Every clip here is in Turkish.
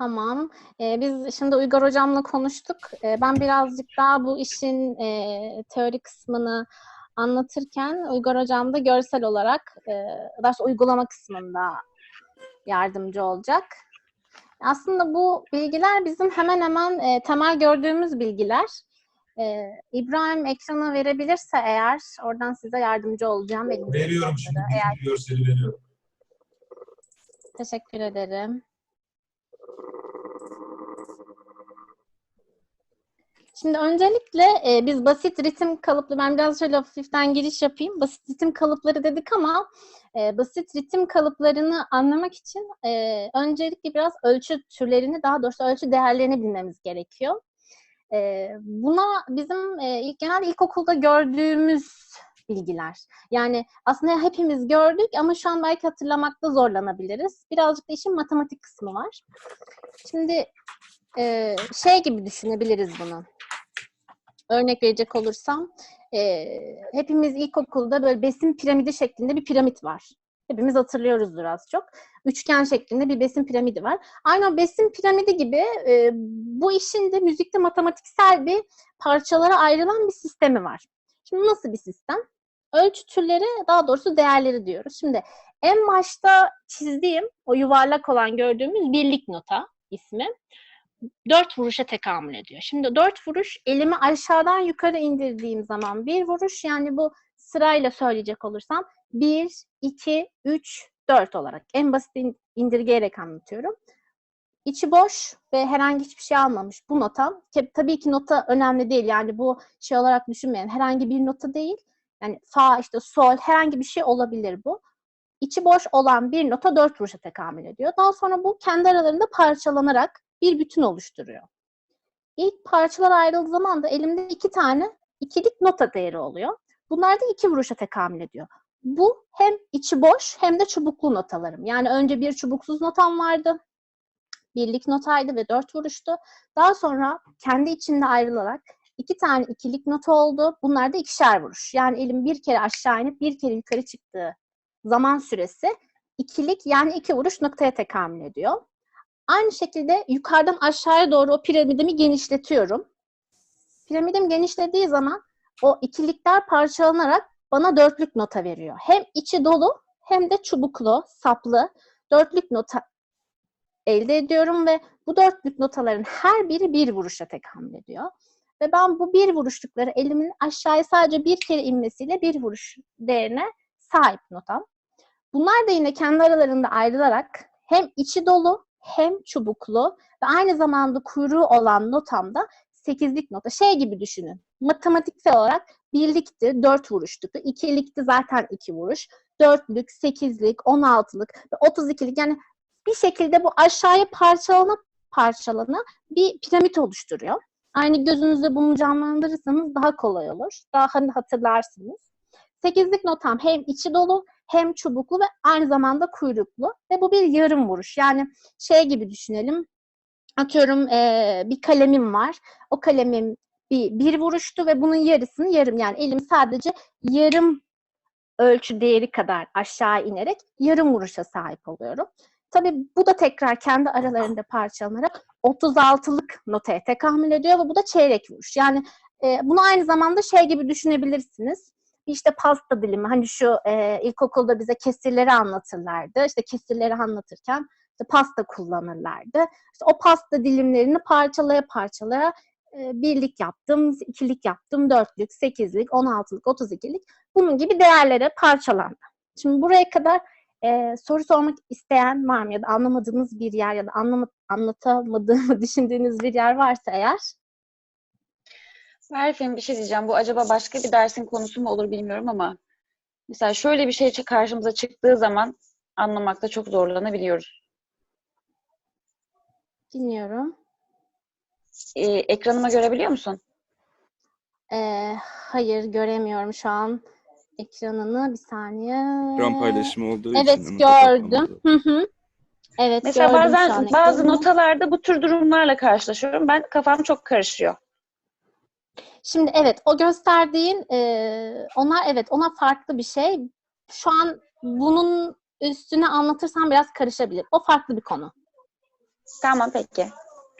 Tamam. Ee, biz şimdi Uygar Hocam'la konuştuk. Ee, ben birazcık daha bu işin e, teori kısmını anlatırken Uygar Hocam da görsel olarak e, daha uygulama kısmında yardımcı olacak. Aslında bu bilgiler bizim hemen hemen e, temel gördüğümüz bilgiler. E, İbrahim ekrana verebilirse eğer oradan size yardımcı olacağım. Veriyorum şimdi. Eğer Görseli veriyorum. Teşekkür ederim. Şimdi öncelikle e, biz basit ritim kalıplı, ben biraz şöyle hafiften giriş yapayım. Basit ritim kalıpları dedik ama e, basit ritim kalıplarını anlamak için e, öncelikle biraz ölçü türlerini, daha doğrusu ölçü değerlerini bilmemiz gerekiyor. E, buna bizim e, ilk genelde ilkokulda gördüğümüz bilgiler. Yani aslında hepimiz gördük ama şu an belki hatırlamakta zorlanabiliriz. Birazcık da işin matematik kısmı var. Şimdi e, şey gibi düşünebiliriz bunu. Örnek verecek olursam, e, hepimiz ilkokulda böyle besin piramidi şeklinde bir piramit var. Hepimiz hatırlıyoruzdur az çok. Üçgen şeklinde bir besin piramidi var. Aynı o besin piramidi gibi e, bu işin de müzikte matematiksel bir parçalara ayrılan bir sistemi var. Şimdi nasıl bir sistem? Ölçü türleri, daha doğrusu değerleri diyoruz. Şimdi en başta çizdiğim, o yuvarlak olan gördüğümüz birlik nota ismi dört vuruşa tekamül ediyor. Şimdi dört vuruş elimi aşağıdan yukarı indirdiğim zaman bir vuruş yani bu sırayla söyleyecek olursam bir, iki, üç, dört olarak en basit indirgeyerek anlatıyorum. İçi boş ve herhangi hiçbir şey almamış bu nota. Tabii ki nota önemli değil yani bu şey olarak düşünmeyin herhangi bir nota değil. Yani fa işte sol herhangi bir şey olabilir bu. İçi boş olan bir nota dört vuruşa tekamül ediyor. Daha sonra bu kendi aralarında parçalanarak bir bütün oluşturuyor. İlk parçalar ayrıldığı zaman da elimde iki tane ikilik nota değeri oluyor. Bunlar da iki vuruşa tekamül ediyor. Bu hem içi boş hem de çubuklu notalarım. Yani önce bir çubuksuz notam vardı. Birlik notaydı ve dört vuruştu. Daha sonra kendi içinde ayrılarak iki tane ikilik nota oldu. Bunlar da ikişer vuruş. Yani elim bir kere aşağı inip bir kere yukarı çıktığı zaman süresi ikilik yani iki vuruş noktaya tekamül ediyor. Aynı şekilde yukarıdan aşağıya doğru o piramidimi genişletiyorum. Piramidim genişlediği zaman o ikilikler parçalanarak bana dörtlük nota veriyor. Hem içi dolu hem de çubuklu, saplı dörtlük nota elde ediyorum ve bu dörtlük notaların her biri bir vuruşa tekamül ediyor. Ve ben bu bir vuruşlukları elimin aşağıya sadece bir kere inmesiyle bir vuruş değerine sahip notam. Bunlar da yine kendi aralarında ayrılarak hem içi dolu hem çubuklu ve aynı zamanda kuyruğu olan notamda sekizlik nota. Şey gibi düşünün. Matematiksel olarak birlikti, dört vuruşluktu. ikilikti zaten iki vuruş. Dörtlük, sekizlik, on altılık ve otuz ikilik. Yani bir şekilde bu aşağıya parçalana parçalana bir piramit oluşturuyor. Aynı gözünüzde bunu canlandırırsanız daha kolay olur. Daha hani hatırlarsınız. Sekizlik notam hem içi dolu hem çubuklu ve aynı zamanda kuyruklu ve bu bir yarım vuruş. Yani şey gibi düşünelim. Atıyorum e, bir kalemim var. O kalemim bir, bir vuruştu ve bunun yarısını yarım yani elim sadece yarım ölçü değeri kadar aşağı inerek yarım vuruşa sahip oluyorum. Tabii bu da tekrar kendi aralarında parçalanarak 36'lık notaya tekamül ediyor ve bu da çeyrek vuruş. Yani e, bunu aynı zamanda şey gibi düşünebilirsiniz işte pasta dilimi hani şu e, ilkokulda bize kesirleri anlatırlardı. İşte kesirleri anlatırken işte pasta kullanırlardı. İşte o pasta dilimlerini parçalaya parçalaya e, birlik yaptım, ikilik yaptım, dörtlük, sekizlik, on altılık, otuz ikilik bunun gibi değerlere parçalandı. Şimdi buraya kadar e, soru sormak isteyen var mı ya da anlamadığınız bir yer ya da anlama, anlatamadığımı düşündüğünüz bir yer varsa eğer Berfin bir şey diyeceğim. Bu acaba başka bir dersin konusu mu olur bilmiyorum ama mesela şöyle bir şey karşımıza çıktığı zaman anlamakta çok zorlanabiliyoruz. Dinliyorum. Ee, ekranıma görebiliyor musun? Ee, hayır göremiyorum şu an ekranını. Bir saniye. Ekran paylaşımı olduğu Evet için. gördüm. Hı hı. Evet Mesela bazen bazı ekranını. notalarda bu tür durumlarla karşılaşıyorum. Ben kafam çok karışıyor. Şimdi evet o gösterdiğin e, onlar evet ona farklı bir şey. Şu an bunun üstüne anlatırsam biraz karışabilir. O farklı bir konu. Tamam peki.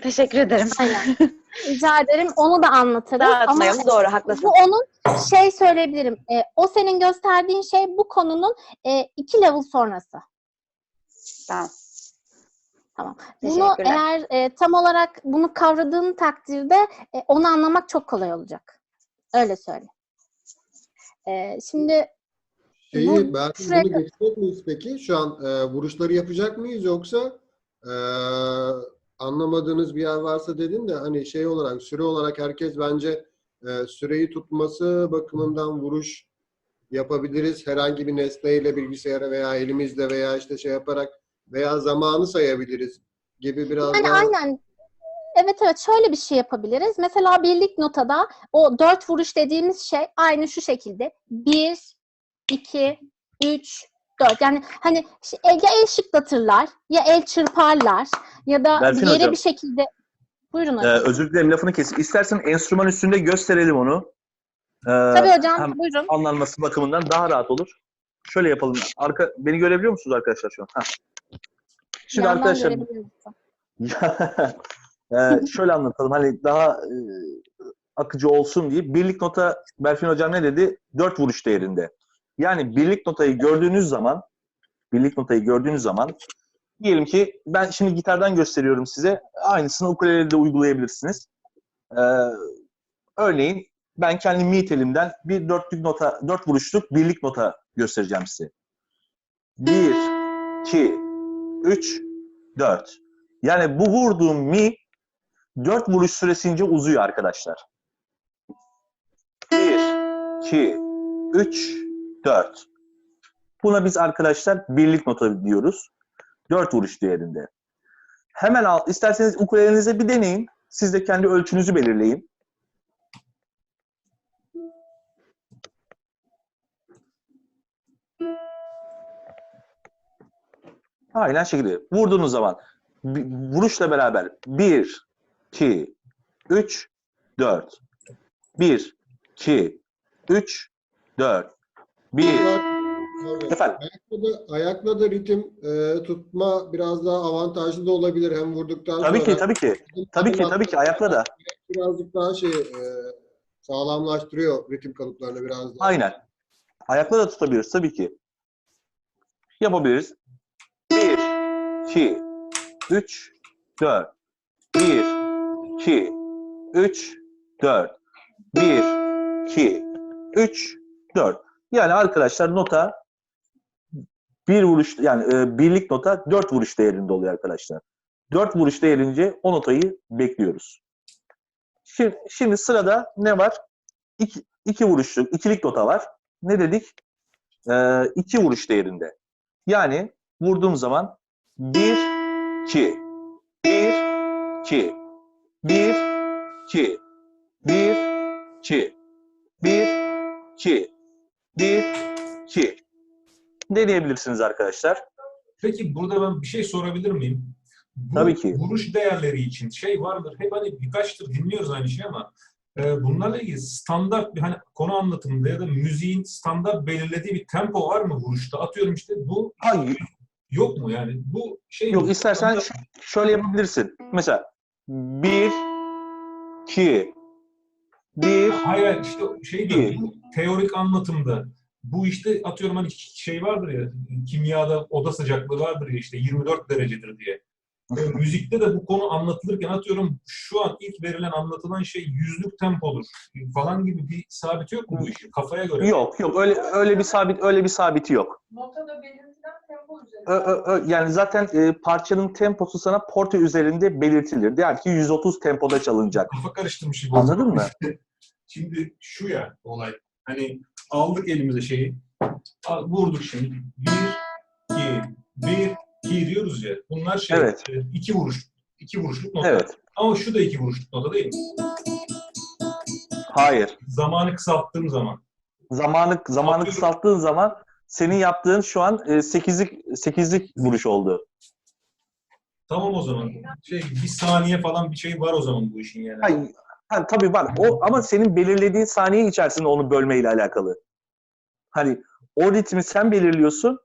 Teşekkür ederim. Aynen. Rica ederim. Onu da anlatırız. Dağıtmayalım. Ama Doğru, haklısın. bu onun şey söyleyebilirim. e, o senin gösterdiğin şey bu konunun e, iki level sonrası. Tamam. Tamam. Bunu eğer e, tam olarak bunu kavradığın takdirde e, onu anlamak çok kolay olacak. Öyle söyle. E, şimdi Şeyi Bu belki sürekli- bunu geçecek miyiz peki? Şu an e, vuruşları yapacak mıyız yoksa e, anlamadığınız bir yer varsa dedin de hani şey olarak süre olarak herkes bence e, süreyi tutması bakımından vuruş yapabiliriz. Herhangi bir nesneyle bilgisayara veya elimizle veya işte şey yaparak veya zamanı sayabiliriz gibi biraz yani daha aynen Evet evet şöyle bir şey yapabiliriz. Mesela birlik notada o dört vuruş dediğimiz şey aynı şu şekilde. Bir, iki, üç, dört. Yani hani e, ya el şıklatırlar ya el çırparlar ya da Berfin yere hocam. bir şekilde Buyurun Ee, hocam. özür dilerim lafını kesip. İstersen enstrüman üstünde gösterelim onu. Ee, Tabii hocam hem buyurun. anlanması bakımından daha rahat olur. Şöyle yapalım. Arka, beni görebiliyor musunuz arkadaşlar şu an? Heh. Şimdi Yandan arkadaşlar. Ee, şöyle anlatalım. Hani daha e, akıcı olsun diye. Birlik nota Berfin hocam ne dedi? Dört vuruş değerinde. Yani birlik notayı gördüğünüz zaman birlik notayı gördüğünüz zaman diyelim ki ben şimdi gitardan gösteriyorum size. Aynısını ukulelede uygulayabilirsiniz. Ee, örneğin ben kendi mi telimden bir dörtlük nota, dört vuruşluk birlik nota göstereceğim size. Bir, iki, üç, dört. Yani bu vurduğum mi dört vuruş süresince uzuyor arkadaşlar. Bir, iki, üç, dört. Buna biz arkadaşlar birlik nota diyoruz. Dört vuruş değerinde. Hemen al, isterseniz ukulelenize bir deneyin. Siz de kendi ölçünüzü belirleyin. Aynen şekilde. Vurduğunuz zaman vuruşla beraber 1, 2, 3, 4. 1, 2, 3, 4. 1. Evet. Efendim? Ayakla da, ayakla da ritim e, tutma biraz daha avantajlı da olabilir hem vurduktan Tabii sonra. ki, tabii ki. Tabii ki, tabii ki. Ayakla da. birazcık daha şey e, sağlamlaştırıyor ritim kalıplarını biraz daha. Aynen. Ayakla da tutabiliriz tabii ki. Yapabiliriz. 1, 2, 3, 4. 1, 2, 3, 4. 1, 2, 3, 4. Yani arkadaşlar nota bir vuruş yani e, birlik nota dört vuruş değerinde oluyor arkadaşlar. Dört vuruş değerince o notayı bekliyoruz. Şimdi, şimdi sırada ne var? İki, iki vuruşluk, ikilik nota var. Ne dedik? Ee, iki vuruş değerinde. Yani vurduğum zaman bir, iki, bir, iki, bir, iki, bir, iki, bir, iki, bir, iki. Deneyebilirsiniz arkadaşlar. Peki burada ben bir şey sorabilir miyim? Bu Tabii ki. Vuruş değerleri için şey vardır. Hep hani birkaçtır dinliyoruz aynı şey ama e, bunlarla ilgili standart bir hani konu anlatımında ya da müziğin standart belirlediği bir tempo var mı vuruşta? Atıyorum işte bu Hayır, yok mu yani? Bu şey Yok istersen ş- şöyle yapabilirsin. Mesela bir, iki, bir, Hayır işte şey diyor bu teorik anlatımda bu işte atıyorum hani şey vardır ya kimyada oda sıcaklığı vardır ya işte 24 derecedir diye. E, müzikte de bu konu anlatılırken atıyorum şu an ilk verilen anlatılan şey yüzlük tempodur falan gibi bir sabit yok mu bu işin? Kafaya göre. yok yok öyle öyle bir sabit öyle bir sabiti yok. Notada belirtilen yani zaten e, parçanın temposu sana porte üzerinde belirtilir. Der ki 130 tempoda çalınacak. Kafa karıştırmış gibi. Anladın mı? Şimdi şu ya olay. Hani aldık elimize şeyi. Vurduk şimdi. Bir, iki, bir, iki diyoruz ya. Bunlar şey. Evet. e, iki vuruş. iki vuruşluk nota. Evet. Ama şu da iki vuruşluk nota değil mi? Hayır. Zamanı kısalttığım zaman. Zamanı zamanı Atıyorum. kısalttığın zaman senin yaptığın şu an 8'lik 8'lik vuruş oldu. Tamam o zaman. Şey, bir saniye falan bir şey var o zaman bu işin yani. Hayır. Ha, tabii var. O ama senin belirlediğin saniye içerisinde onu bölmeyle alakalı. Hani o ritmi sen belirliyorsun.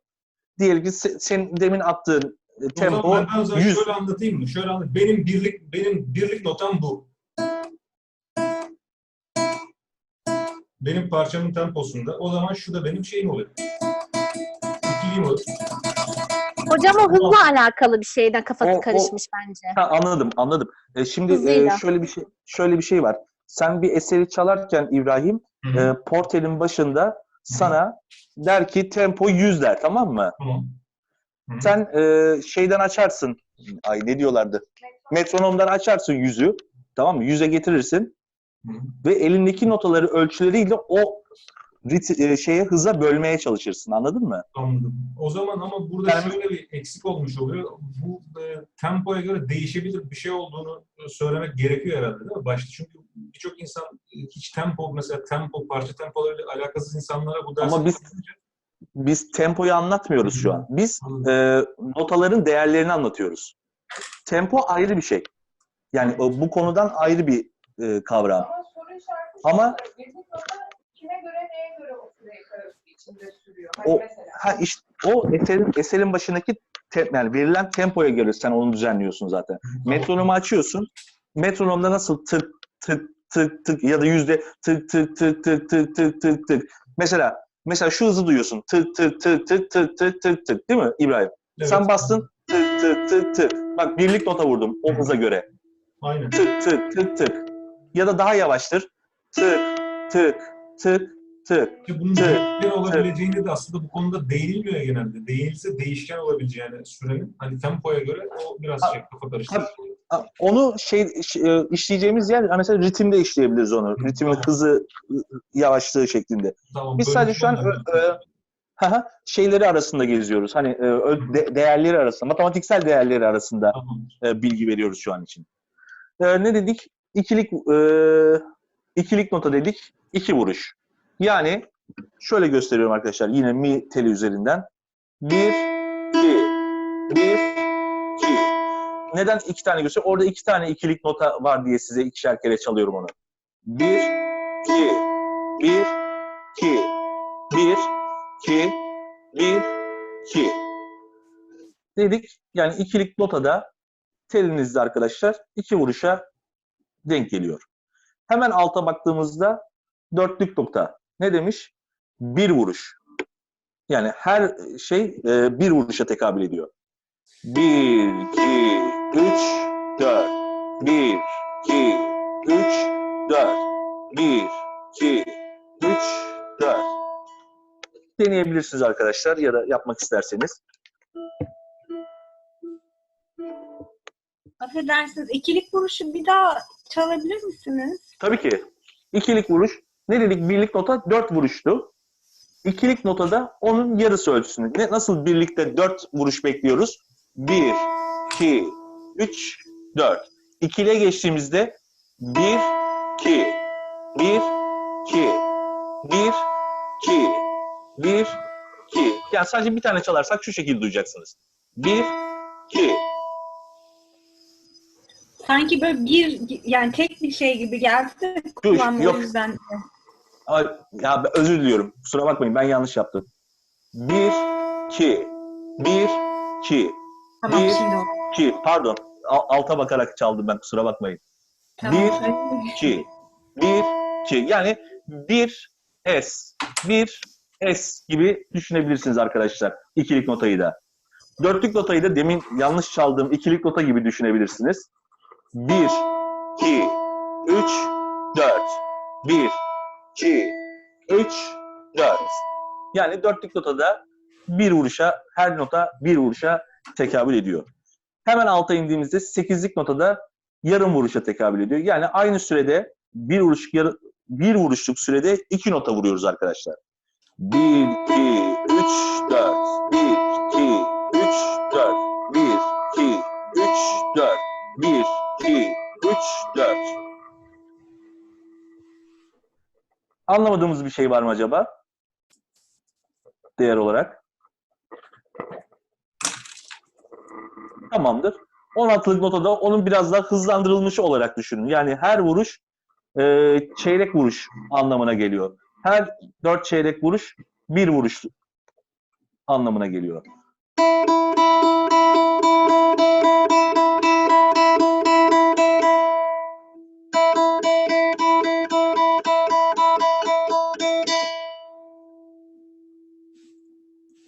Diyelim ki se- senin demin attığın e, O tempo zaman ben, ben sana 100. şöyle anlatayım mı? Şöyle anlat. Benim birlik benim birlik notam bu. Benim parçamın temposunda. O zaman şu da benim şeyim oluyor. İkiliğim olur. Hocam o hızla alakalı bir şeyden kafası O- o- karışmış bence. Ha, anladım, anladım. E, şimdi e, Hızıyla. şöyle bir şey şöyle bir şey var. Sen bir eseri çalarken İbrahim, Hı hı. e, portelin başında sana der ki tempo 100 der, tamam mı? Tamam. Hı hı. Sen e, şeyden açarsın. Ay ne diyorlardı? Metronomdan açarsın yüzü. Tamam mı? Yüze getirirsin. Ve elindeki notaları ölçüleriyle o rit- e, şeye hıza bölmeye çalışırsın. Anladın mı? Anladım. O zaman ama burada Yani- şöyle bir eksik olmuş oluyor. Bu e, tempoya göre değişebilir bir şey olduğunu e, söylemek gerekiyor herhalde değil mi? Başta çünkü birçok insan e, hiç tempo mesela tempo, parça tempolarıyla alakasız insanlara bu dersi Ama biz- Biz tempoyu anlatmıyoruz şu an. Biz e, notaların değerlerini anlatıyoruz. Tempo ayrı bir şey. Yani bu konudan ayrı bir e, kavram. Ama soru işareti Ama- kime göre neye göre o süreyi içinde sürüyor? O- Hani mesela. Ha işte o eserin, eserin başındaki te- yani verilen tempoya göre sen onu düzenliyorsun zaten. Metronomu açıyorsun. Metronomda nasıl tık tık tık tık ya da yüzde tık tık tık tık tık tık tık tık. Mesela mesela şu hızı duyuyorsun. Tık tık tık tık tık tık tık tık değil mi İbrahim? Evet. Sen bastın tık tık tık tık. Bak birlik nota vurdum o hıza göre. Aynen. Tık tık tık tık. Ya da daha yavaştır. Tık tık tık tık. İşte bunun Evet, değişken olabileceğini de aslında bu konuda değinilmiyor genelde. Değinilse değişken olabileceğini sürenin. Hani tempoya göre o biraz şey kafa karıştırıcı. Ha, Onu şey e, işleyeceğimiz yer ha, mesela ritimde işleyebiliriz onu. Ritimin hızı ı- yavaşlığı şeklinde. Tamam, Biz sadece şu an şey şeyleri arasında geziyoruz. Hani e, de- değerleri arasında, matematiksel değerleri arasında Tamam. e, bilgi veriyoruz şu an için. Ne dedik? İkilik e, ikilik nota dedik. iki vuruş. Yani şöyle gösteriyorum arkadaşlar. Yine mi teli üzerinden. Bir, iki, bir, iki. Neden iki tane gösteriyorum? Orada iki tane ikilik nota var diye size ikişer kere çalıyorum onu. Bir, iki, bir, iki, bir, iki, bir, iki. Dedik. Yani ikilik notada telinizde arkadaşlar iki vuruşa denk geliyor. Hemen alta baktığımızda dörtlük nokta. Ne demiş? Bir vuruş. Yani her şey e, bir vuruşa tekabül ediyor. Bir, iki, üç, dört. Bir, iki, üç, dört. Bir, iki, üç, dört. Deneyebilirsiniz arkadaşlar ya da yapmak isterseniz. Affedersiniz. ikilik vuruşu bir daha çalabilir misiniz? Tabii ki. İkilik vuruş. Ne dedik? Birlik nota dört vuruştu. İkilik notada onun yarısı ölçüsünü. Ne, nasıl birlikte dört vuruş bekliyoruz? Bir, iki, üç, dört. İkiliye geçtiğimizde bir, iki, bir, iki, bir, iki, bir, iki. Yani sadece bir tane çalarsak şu şekilde duyacaksınız. Bir, iki. Sanki böyle bir yani tek bir şey gibi geldi de kulağıma yok. o yüzden. Ay, ya özür diliyorum. Kusura bakmayın ben yanlış yaptım. Bir, iki, bir, iki, Tamam Bir- şimdi iki. Pardon. Al- alta bakarak çaldım ben kusura bakmayın. Tamam. Bir, iki, bir, iki. Yani bir S, bir S gibi düşünebilirsiniz arkadaşlar. İkilik notayı da. Dörtlük notayı da demin yanlış çaldığım ikilik nota gibi düşünebilirsiniz. 1, 2, 3, 4. 1, 2, 3, 4. Yani dörtlük notada bir vuruşa, her nota bir vuruşa tekabül ediyor. Hemen alta indiğimizde sekizlik notada yarım vuruşa tekabül ediyor. Yani aynı sürede bir vuruş bir vuruşluk sürede iki nota vuruyoruz arkadaşlar. 1, 2, 3, 4, 1, 3, 4. Anlamadığımız bir şey var mı acaba? Değer olarak. Tamamdır. 16'lık notada onun biraz daha hızlandırılmış olarak düşünün. Yani her vuruş e, çeyrek vuruş anlamına geliyor. Her 4 çeyrek vuruş bir vuruş anlamına geliyor.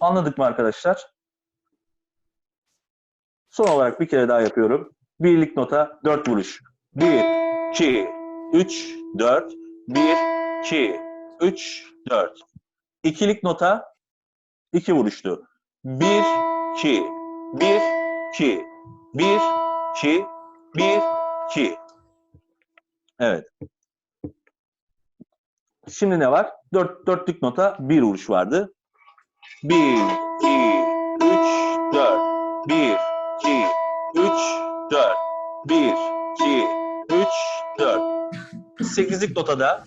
Anladık mı arkadaşlar? Son olarak bir kere daha yapıyorum. Birlik nota 4 vuruş. 1, 2, 3, 4. 1, 2, 3, 4. İkilik nota 2 vuruştu. 1, 2, 1, 2, 1, 2, 1, 2. Evet. Şimdi ne var? Dört, dörtlük nota bir vuruş vardı. 1, 2, 3, 4. 1, 2, 3, 4. 1, 2, 3, 4. Sekizlik notada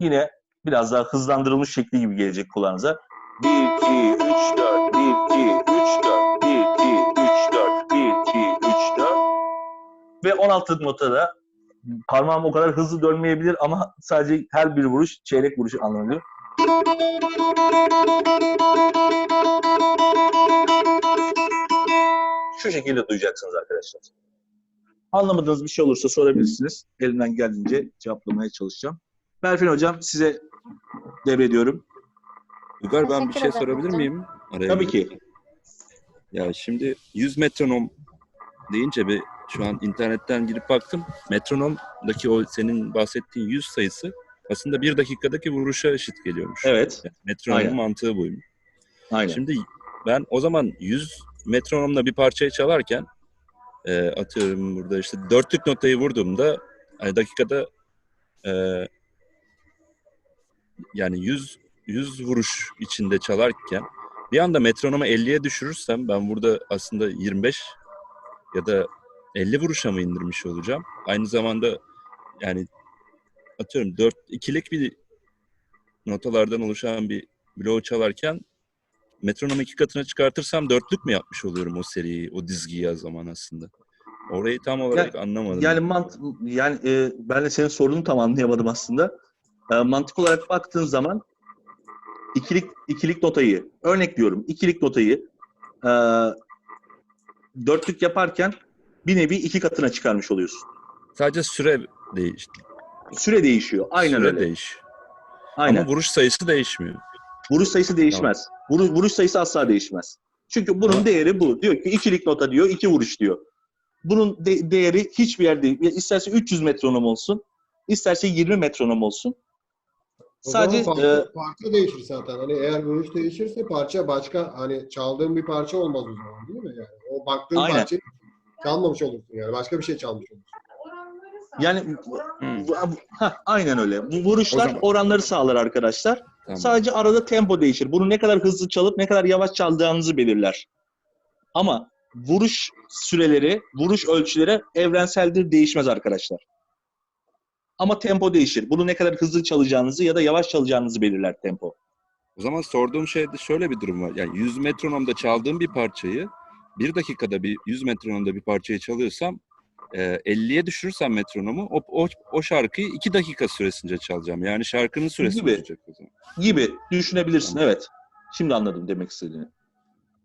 yine biraz daha hızlandırılmış şekli gibi gelecek kulağınıza. 1, 2, 3, 4. 1, 2, 3, 4. 1, 2, 3, 4. 1, 2, 3, 4. Ve 16 notada parmağım o kadar hızlı dönmeyebilir ama sadece her bir vuruş çeyrek vuruş anlamında. Şu şekilde duyacaksınız arkadaşlar. Anlamadığınız bir şey olursa sorabilirsiniz. Elimden geldiğince cevaplamaya çalışacağım. Berfin Hocam size devrediyorum. Uygar ben bir şey sorabilir hocam. miyim? Araya Tabii girip? ki. Ya şimdi 100 metronom deyince bir şu an internetten girip baktım. Metronomdaki o senin bahsettiğin 100 sayısı aslında bir dakikadaki vuruşa eşit geliyormuş. Evet. Yani metronomun Aynen. mantığı buymuş. Aynen. Şimdi ben o zaman 100 metronomla bir parçayı çalarken e, atıyorum burada işte dörtlük notayı vurduğumda hani dakikada e, yani 100 100 vuruş içinde çalarken bir anda metronomu 50'ye düşürürsem ben burada aslında 25 ya da 50 vuruşa mı indirmiş olacağım? Aynı zamanda yani atıyorum 4 ikilik bir notalardan oluşan bir bloğu çalarken metronomu iki katına çıkartırsam dörtlük mü yapmış oluyorum o seriyi, o dizgiyi o zaman aslında? Orayı tam olarak anlamadım. Yani mant yani e, ben de senin sorunu tam anlayamadım aslında. E, mantık olarak baktığın zaman ikilik ikilik notayı örnek diyorum. ikilik notayı e, dörtlük yaparken bir nevi iki katına çıkarmış oluyorsun. Sadece süre değişti. Süre değişiyor. Aynen süre öyle. değişiyor. Aynen. Ama vuruş sayısı değişmiyor. Vuruş sayısı değişmez. Vuruş, vuruş sayısı asla değişmez. Çünkü bunun Tamam. değeri bu. Diyor ki ikilik nota diyor, iki vuruş diyor. Bunun de- değeri hiçbir yerde İsterse 300 metronom olsun, isterse 20 metronom olsun. O Sadece zaman e, parça, parça değişir zaten. Hani eğer vuruş değişirse parça başka hani çaldığın bir parça olmaz o zaman değil mi? Yani o baktığın Aynen. parçayı çalmamış olursun yani. Başka bir şey çalmış olursun. Yani- heh, aynen öyle. Bu vuruşlar zaman- oranları sağlar arkadaşlar. Tamam. Sadece arada tempo değişir. Bunu ne kadar hızlı çalıp ne kadar yavaş çaldığınızı belirler. Ama vuruş süreleri, vuruş ölçüleri evrenseldir, değişmez arkadaşlar. Ama tempo değişir. Bunu ne kadar hızlı çalacağınızı ya da yavaş çalacağınızı belirler tempo. O zaman sorduğum şeyde şöyle bir durum var. Yani 100 metronomda çaldığım bir parçayı bir dakikada bir 100 metronomda bir parçayı çalıyorsam e, 50'ye düşürürsem metronomu o, o, o şarkıyı 2 dakika süresince çalacağım. Yani şarkının süresi Gibi. olacak o zaman. Gibi düşünebilirsin evet. Şimdi anladım demek istediğini.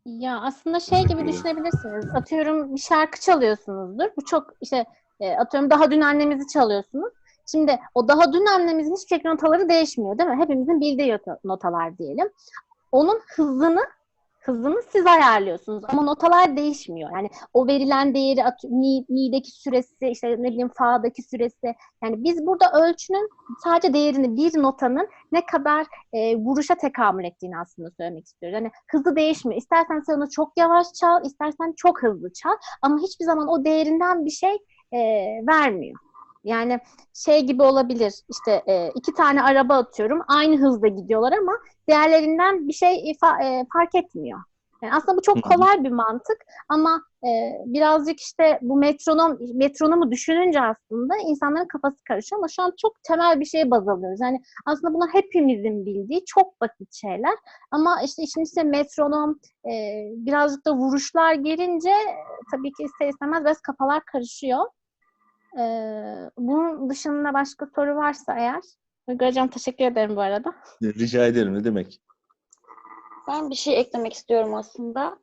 Ya aslında şey gibi düşünebilirsiniz. Atıyorum bir şarkı çalıyorsunuzdur. Bu çok işte e, atıyorum daha dün annemizi çalıyorsunuz. Şimdi o daha dün annemizin hiçbir şekilde notaları değişmiyor değil mi? Hepimizin bildiği notalar diyelim. Onun hızını hızını siz ayarlıyorsunuz ama notalar değişmiyor. Yani o verilen değeri mi, mi'deki süresi işte ne bileyim fa'daki süresi yani biz burada ölçünün sadece değerini bir notanın ne kadar e, vuruşa tekamül ettiğini aslında söylemek istiyoruz. Yani hızı değişmiyor. İstersen sen onu çok yavaş çal, istersen çok hızlı çal ama hiçbir zaman o değerinden bir şey e, vermiyor. Yani şey gibi olabilir işte e, iki tane araba atıyorum aynı hızda gidiyorlar ama değerlerinden bir şey ifa- e, fark etmiyor. Yani aslında bu çok kolay bir mantık ama e, birazcık işte bu metronom metronomu düşününce aslında insanların kafası karışıyor ama şu an çok temel bir şeye baz alıyoruz. Yani aslında bunlar hepimizin bildiği çok basit şeyler ama işte işin içine metronom e, birazcık da vuruşlar girince e, tabii ki ister istemez biraz kafalar karışıyor. E, bunun dışında başka soru varsa eğer Uygar Hocam teşekkür ederim bu arada. Rica ederim ne demek. Ben bir şey eklemek istiyorum aslında.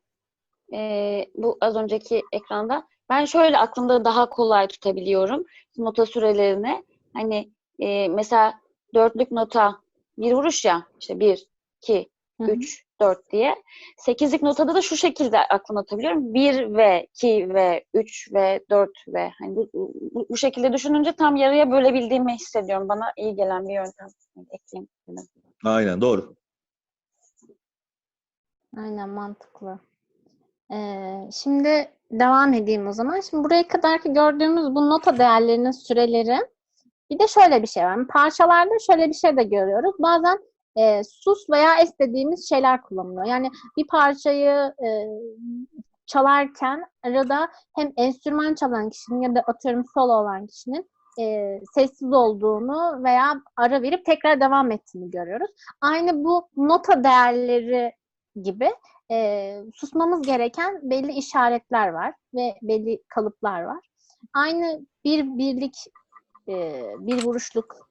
Ee, bu az önceki ekranda. Ben şöyle aklımda daha kolay tutabiliyorum nota sürelerini. Hani e, mesela dörtlük nota bir vuruş ya. işte bir, iki, Hı hı. üç, 4 diye. Sekizlik notada da şu şekilde aklıma atabiliyorum. 1 ve 2 ve 3 ve 4 ve hani bu, bu, bu şekilde düşününce tam yarıya bölebildiğimi hissediyorum. Bana iyi gelen bir yöntem. Ekleyeyim. Aynen doğru. Aynen mantıklı. Ee, şimdi devam edeyim o zaman. Şimdi buraya kadarki gördüğümüz bu nota değerlerinin süreleri. Bir de şöyle bir şey var. Parçalarda şöyle bir şey de görüyoruz. Bazen e, sus veya es dediğimiz şeyler kullanılıyor. Yani bir parçayı e, çalarken arada hem enstrüman çalan kişinin ya da atıyorum solo olan kişinin e, sessiz olduğunu veya ara verip tekrar devam ettiğini görüyoruz. Aynı bu nota değerleri gibi e, susmamız gereken belli işaretler var ve belli kalıplar var. Aynı bir birlik e, bir vuruşluk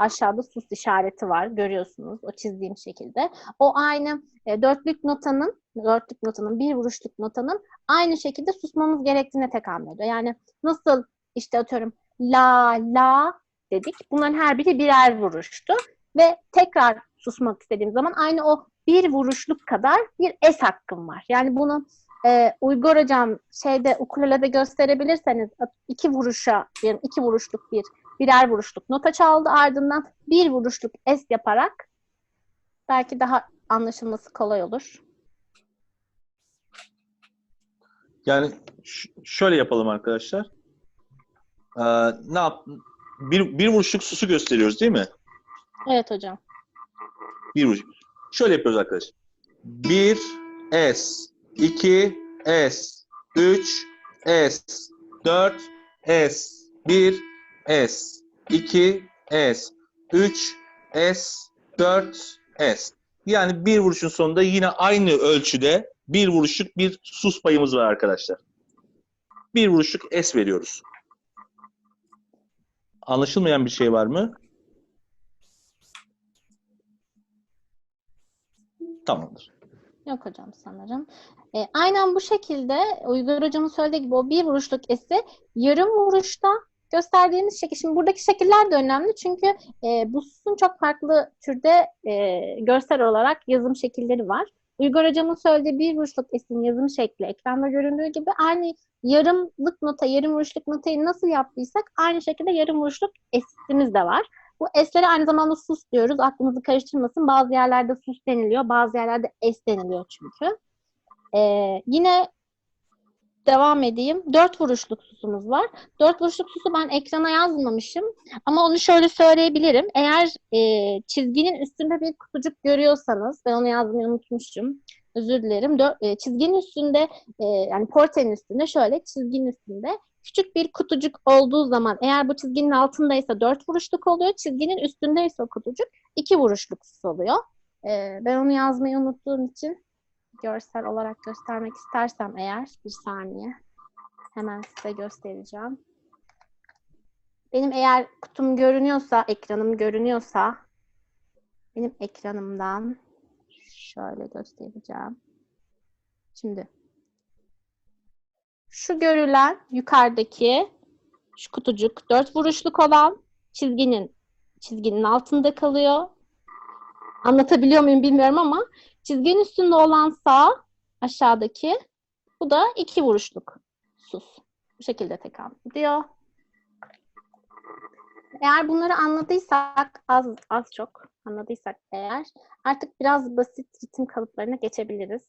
aşağıda sus işareti var görüyorsunuz o çizdiğim şekilde. O aynı e, dörtlük notanın dörtlük notanın bir vuruşluk notanın aynı şekilde susmamız gerektiğine tekamül ediyor. Yani nasıl işte atıyorum la la dedik. Bunların her biri birer vuruştu ve tekrar susmak istediğim zaman aynı o bir vuruşluk kadar bir es hakkım var. Yani bunu e, Uygur hocam şeyde ukulelede gösterebilirseniz iki vuruşa diyelim iki vuruşluk bir birer vuruşluk nota çaldı ardından bir vuruşluk es yaparak belki daha anlaşılması kolay olur. Yani şöyle yapalım arkadaşlar. Ee, ne yap? Bir, bir vuruşluk susu gösteriyoruz değil mi? Evet hocam. Bir vuruş. Şöyle yapıyoruz arkadaşlar. 1 S, 2 S, 3 S, 4 S, 1 S, 2 S, 3 S, 4 S. Yani bir vuruşun sonunda yine aynı ölçüde bir vuruşluk bir sus payımız var arkadaşlar. Bir vuruşluk S veriyoruz. Anlaşılmayan bir şey var mı? Tamamdır. Yok hocam sanırım. E, aynen bu şekilde Uygur hocamın söylediği gibi o bir vuruşluk esi yarım vuruşta gösterdiğimiz şekil. Şimdi buradaki şekiller de önemli çünkü e, bu susun çok farklı türde e, görsel olarak yazım şekilleri var. Uygur hocamın söylediği bir vuruşluk esin yazım şekli ekranda göründüğü gibi aynı yarımlık nota, yarım vuruşluk notayı nasıl yaptıysak aynı şekilde yarım vuruşluk esimiz de var. Bu eslere aynı zamanda sus diyoruz. Aklınızı karıştırmasın. Bazı yerlerde sus deniliyor, bazı yerlerde es deniliyor çünkü. Ee, yine devam edeyim. Dört vuruşluk susumuz var. Dört vuruşluk susu ben ekrana yazmamışım. Ama onu şöyle söyleyebilirim. Eğer e, çizginin üstünde bir kutucuk görüyorsanız, ben onu yazmayı unutmuşum. Özür dilerim. Dör, e, çizginin üstünde, e, yani portenin üstünde şöyle, çizginin üstünde küçük bir kutucuk olduğu zaman eğer bu çizginin altındaysa dört vuruşluk oluyor. Çizginin üstündeyse o kutucuk iki vuruşluk sus oluyor. Ee, ben onu yazmayı unuttuğum için görsel olarak göstermek istersem eğer bir saniye hemen size göstereceğim. Benim eğer kutum görünüyorsa, ekranım görünüyorsa benim ekranımdan şöyle göstereceğim. Şimdi şu görülen yukarıdaki şu kutucuk dört vuruşluk olan çizginin çizginin altında kalıyor. Anlatabiliyor muyum bilmiyorum ama çizginin üstünde olan sağ aşağıdaki bu da iki vuruşluk sus. Bu şekilde tekamül ediyor. Eğer bunları anladıysak az az çok anladıysak eğer artık biraz basit ritim kalıplarına geçebiliriz.